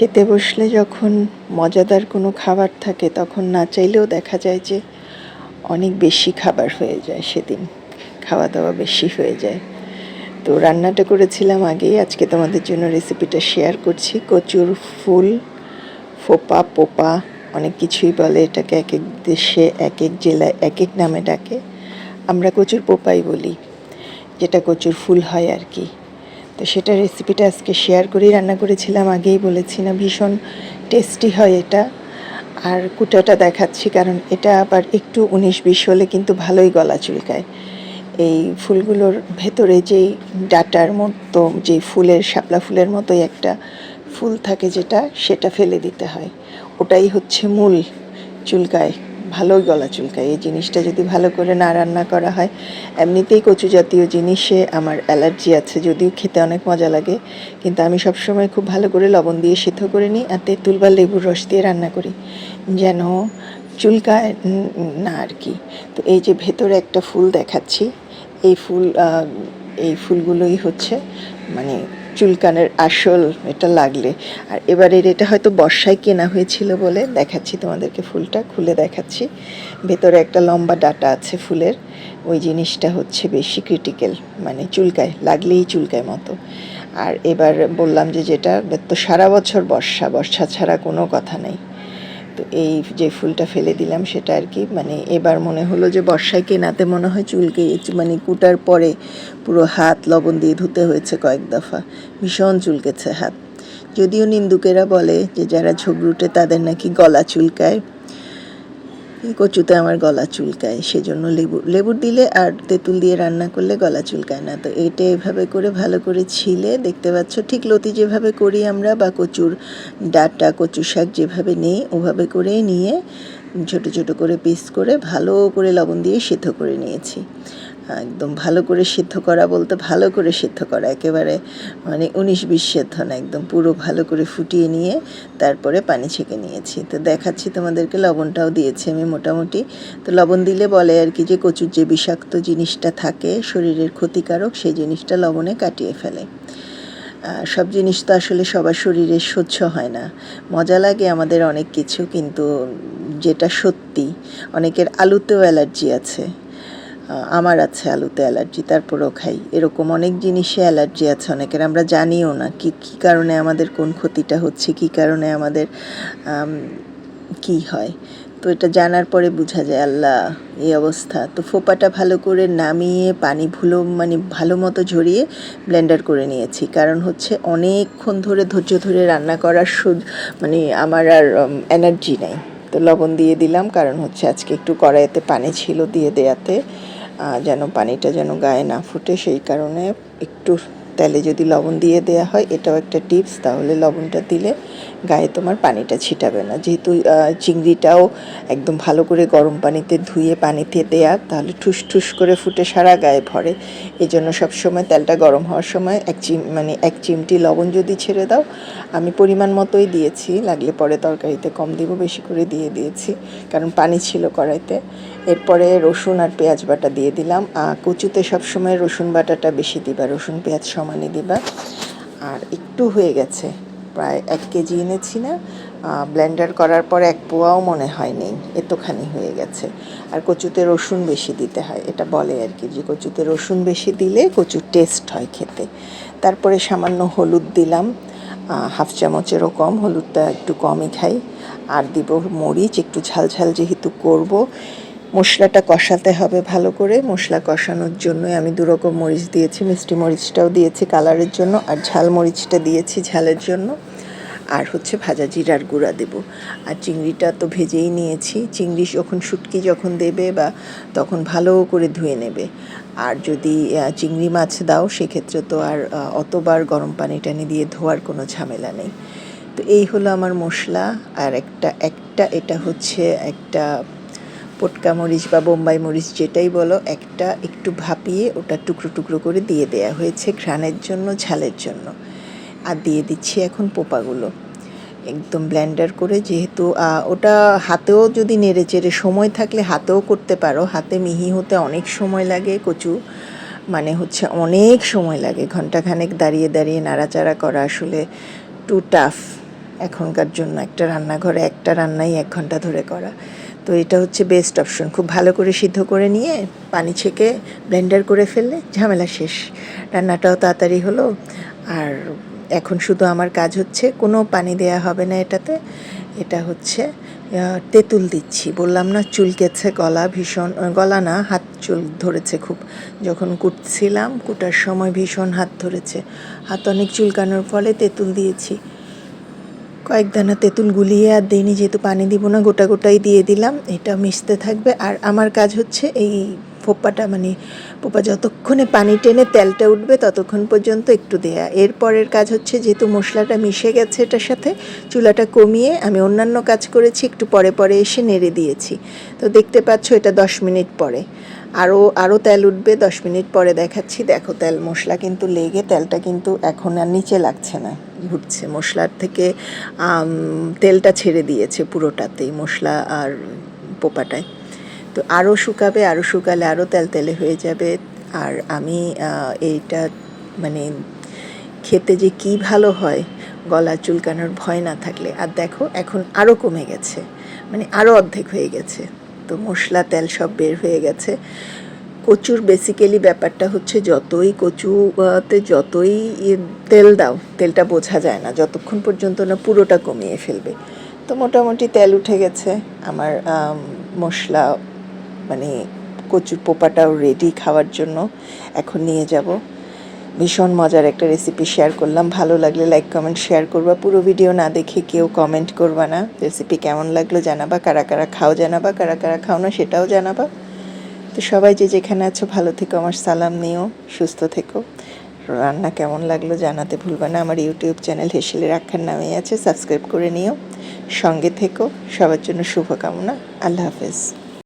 খেতে বসলে যখন মজাদার কোনো খাবার থাকে, তখন না চাইলেও দেখা যায় যে অনেক বেশি খাবার হয়ে যায় সেদিন। খাওয়া দাওয়া বেশি হয়ে যায়। তো রান্নাটা করেছিলাম আগেই। আজকে তোমাদের জন্য রেসিপিটা শেয়ার করছি। কচুর ফুল, ফোপা, পোপা, অনেক কিছুই বলে এটাকে এক এক দেশে, এক এক জেলায়, এক এক নামে ডাকে। আমরা কচুর পোপাই বলি, যেটা কচুর ফুল হয় আর কি। তো সেটা রেসিপিটা আজকে শেয়ার করেই রান্না করেছিলাম, আগেই বলেছি না, ভীষণ টেস্টি হয় এটা। আর কুটাটা দেখাচ্ছি, কারণ এটা আবার একটু উনিশ বিশ হলে কিন্তু ভালোই গলা চুলকায়। এই ফুলগুলোর ভেতরে যেই ডাটার মতো যে ফুলের, শাপলা ফুলের মতোই একটা ফুল থাকে যেটা, সেটা ফেলে দিতে হয়। ওটাই হচ্ছে মূল চুলকায়। ভালোই গলা চুলকায়। এই জিনিসটা যদি ভালো করে না রান্না করা হয়, এমনিতেই কচু জাতীয় জিনিসে আমার অ্যালার্জি আছে, যদিও খেতে অনেক মজা লাগে। কিন্তু আমি সবসময় খুব ভালো করে লবণ দিয়ে সিদ্ধ করে নিই আর তেঁতুল বা লেবুর রস দিয়ে রান্না করি। যেন চুলকায় না আর কি। তো এই যে ভেতরে একটা ফুল দেখাচ্ছি, এই ফুল এই ফুলগুলোই হচ্ছে মানে চুলকানের আসল এটা লাগলে। আর এবারের এটা হয়তো বর্ষায় কেনা হয়েছিল বলে দেখাচ্ছি তোমাদেরকে ফুলটা, খুলে দেখাচ্ছি। ভেতরে একটা লম্বা ডাটা আছে ফুলের। ওই জিনিসটা হচ্ছে বেশি ক্রিটিক্যাল মানে চুলকায়, লাগলেই চুলকায় মতো। আর এবার বললাম যে যেটা, তো সারা বছর বর্ষা বর্ষা ছাড়া কোনো কথা নেই। তো এই যে ফুলটা ফেলে দিলাম, সেটা আর কি মানে এবার মনে হলো যে বর্ষায় কেনাতে মনে হয় চুলকে মানে কুটার পরে পুরো হাত লবণ দিয়ে ধুতে হয়েছে কয়েক দফা। ভীষণ চুলকেছে হাত। যদিও নিন্দুকেরা বলে যে যারা ঝগড়ুটে তাদের নাকি গলা চুলকায়। কচুতে আমার গলা চুলকায়, সেজন্য লেবু লেবুর দিলে আর তেঁতুল দিয়ে রান্না করলে গলা চুলকায় না। তো এটা এভাবে করে ভালো করে ছিলে, দেখতে পাচ্ছ, ঠিক লতি যেভাবে করি আমরা বা কচুর ডাটা, কচু শাক যেভাবে নেই, ওভাবে করে নিয়ে ছোট ছোট করে পিস করে ভালো করে লবণ দিয়ে সেদ্ধ করে নিয়েছি। একদম ভালো করে সিদ্ধ করা বলতে ভালো করে সিদ্ধ করা, একেবারে মানে উনিশ বিশ সেদ্ধ না একদম পুরো ভালো করে ফুটিয়ে নিয়ে তারপরে পানি ছেঁকে নিয়েছি। তো দেখাচ্ছি তোমাদেরকে, লবণটাও দিয়েছি আমি মোটামুটি। তো লবণ দিলে বলে আর কি যে কচুর যে বিষাক্ত জিনিসটা থাকে, শরীরের ক্ষতিকারক সেই জিনিসটা লবণে কাটিয়ে ফেলে। সব জিনিস তো আসলে সবার শরীরে সহ্য হয় না। মজা লাগে আমাদের অনেক কিছু, কিন্তু যেটা সত্যি, অনেকের আলুতেও অ্যালার্জি আছে। আমার আছে আলুতে অ্যালার্জি তারপরও খাই। এরকম অনেক জিনিসে অ্যালার্জি আছে অনেকের আমরা জানিও না কি কী কারণে আমাদের কোন ক্ষতিটা হচ্ছে কী কারণে আমাদের আম, কি হয়। তো এটা জানার পরে বোঝা যায় আল্লাহ এই অবস্থা। তো ফোপাটা ভালো করে নামিয়ে পানি ভুলো মানে ভালো মতো ঝরিয়ে ব্লেন্ডার করে নিয়েছি। কারণ হচ্ছে অনেকক্ষণ ধরে ধৈর্য ধরে রান্না করার সুদ মানে আমার আর এনার্জি নেই। তো লবণ দিয়ে দিলাম কারণ হচ্ছে আজকে একটু কড়াইতে পানি ছিল দিয়ে দেয়াতে। যেন পানিটা যেন গায়ে না ফুটে সেই কারণে একটু তেলে যদি লবণ দিয়ে দেয়া হয়, এটাও একটা টিপস। তাহলে লবণটা দিলে গায়ে তোমার পানিটা ছিটাবে না। যেহেতু চিংড়িটাও একদম ভালো করে গরম পানিতে ধুয়ে পানিতে দেয়া, তাহলে ঠুস ঠুস করে ফুটে সারা গায়ে ভরে। এই জন্য সবসময় তেলটা গরম হওয়ার সময় এক চিম মানে এক চিমটি লবণ যদি ছেড়ে দাও, আমি পরিমাণ মতোই দিয়েছি। লাগলে পরে তরকারিতে কম দিব, বেশি করে দিয়ে দিয়েছি, কারণ পানি ছিল কড়াইতে। এরপরে রসুন আর পেঁয়াজ বাটা দিয়ে দিলাম। কচুতে সবসময় রসুন বাটাটা বেশি দিবা। রসুন, পেঁয়াজ সমানই দিবা। আর একটু হয়ে গেছে। প্রায় এক কেজি এনেছি না। ব্লেন্ডার করার পর এক পোয়াও মনে হয়নি। এতখানি হয়ে গেছে। আর কচুতে রসুন বেশি দিতে হয়। এটা বলে আর কি যে কচুতে রসুন বেশি দিলে কচুর টেস্ট হয় খেতে। তারপরে সামান্য হলুদ দিলাম। হাফ চামচেরও কম। হলুদটা একটু কমই খাই। আর দিব মরিচ। একটু ঝাল ঝাল যেহেতু করব মশলাটা কষাতে হবে ভালো করে। মশলা কষানোর জন্য আমি দু রকম মরিচ দিয়েছি, মিষ্টি মরিচটাও দিয়েছি কালারের জন্য আর ঝাল মরিচটা দিয়েছি ঝালের জন্য। আর হচ্ছে ভাজা জিরার গুঁড়া দেব। আর চিংড়িটা তো ভেজেই নিয়েছি। চিংড়ি যখন শুটকি যখন দেবে বা তখন ভালো করে ধুয়ে নেবে। আর যদি চিংড়ি মাছ দাও সেক্ষেত্রে তো আর অতবার গরম পানি টানি দিয়ে ধোয়ার কোনো ঝামেলা নেই। তো এই হলো আমার মশলা। আর একটা একটা এটা হচ্ছে একটা পটকা মরিচ বা বোম্বাই মরিচ যেটাই বলো, একটা একটু ভাপিয়ে ওটা টুকরো টুকরো করে দিয়ে দেয়া হয়েছে ঘ্রাণের জন্য, ঝালের জন্য। আর দিয়ে দিচ্ছি এখন পোপাগুলো। একদম ব্লেন্ডার করে যেহেতু ওটা হাতেও যদি নেড়ে চেড়ে সময় থাকলে হাতেও করতে পারো। হাতে মিহি হতে অনেক সময় লাগে, কচু মানে হচ্ছে অনেক সময় লাগে। ঘন্টাখানেক দাঁড়িয়ে দাঁড়িয়ে নাড়াচাড়া করা আসলে টু টাফ এখনকার জন্য একটা রান্নাঘরে একটা রান্নাই এক ঘণ্টা ধরে করা। তো এটা হচ্ছে বেস্ট অপশন খুব ভালো করে সিদ্ধ করে নিয়ে পানি ছেঁকে ব্লেন্ডার করে ফেললে ঝামেলা শেষ। রান্নাটাও তাড়াতাড়ি হলো। আর এখন শুধু আমার কাজ হচ্ছে কোনো পানি দেয়া হবে না এটাতে। এটা হচ্ছে তেঁতুল দিচ্ছি। বললাম না চুলকেছে গলা ভীষণ গলা না, হাত চুল ধরেছে খুব। যখন কুটছিলাম, কুটার সময় ভীষণ হাত ধরেছে। হাত অনেক চুলকানোর ফলে তেঁতুল দিয়েছি। কয়েক দানা তেঁতুল গুলিয়ে আর দিইনি যেহেতু পানি দিব না, গোটা গোটাই দিয়ে দিলাম। এটা মিশতে থাকবে। আর আমার কাজ হচ্ছে এই ফোপ্পাটা মানে পোপা যতক্ষণে পানি টেনে তেলটা উঠবে ততক্ষণ পর্যন্ত একটু দেয়া। এরপরের কাজ হচ্ছে যেহেতু মশলাটা মিশে গেছে এটার সাথে, চুলাটা কমিয়ে আমি অন্যান্য কাজ করেছি, একটু পরে পরে এসে নেড়ে দিয়েছি। তো দেখতে পাচ্ছ এটা দশ মিনিট পরে। আরও আরও তেল উঠবে, দশ মিনিট পরে দেখাচ্ছি। দেখো তেল, মশলা কিন্তু লেগে, তেলটা কিন্তু এখন আর নিচে লাগছে না। ঘুরছে মশলার থেকে তেলটা ছেড়ে দিয়েছে পুরোটাতেই মশলা আর পোপাটায়। তো আরও শুকাবে, আরও শুকালে আরও তেল তেলে হয়ে যাবে। আর আমি এইটা মানে খেতে যে কি ভালো হয় গলা চুলকানোর ভয় না থাকলে। আর দেখো, এখন আরও কমে গেছে। মানে আরও অর্ধেক হয়ে গেছে। তো মশলা, তেল সব বের হয়ে গেছে। কচুর বেসিক্যালি ব্যাপারটা হচ্ছে যতই কচুতে যতই ইয়ে তেল দাও, তেলটা বোঝা যায় না। যতক্ষণ পর্যন্ত না পুরোটা কমিয়ে ফেলবে। তো মোটামুটি তেল উঠে গেছে। আমার মশলা মানে কচুর পোপাটাও রেডি খাওয়ার জন্য এখন নিয়ে যাব। ভীষণ মজার একটা রেসিপি শেয়ার করলাম। ভালো লাগলে লাইক কমেন্ট শেয়ার করবা। পুরো ভিডিও না দেখে কেউ কমেন্ট করবা না। রেসিপি কেমন লাগল জানাবা? কারা কারা খাও জানাবা? কারা কারা খাও না সেটাও জানাবা। তো সবাই যে যেখানে আছো, ভালো থেকো, আমার সালাম নিও, সুস্থ থেকো। রান্না কেমন লাগল জানাতে ভুলবে না, আমার ইউটিউব চ্যানেল হেসেলের আখ্যার নামে আছে, সাবস্ক্রাইব করে নিও। সঙ্গে থেকো, সবার জন্য শুভকামনা, আল্লাহ হাফেজ।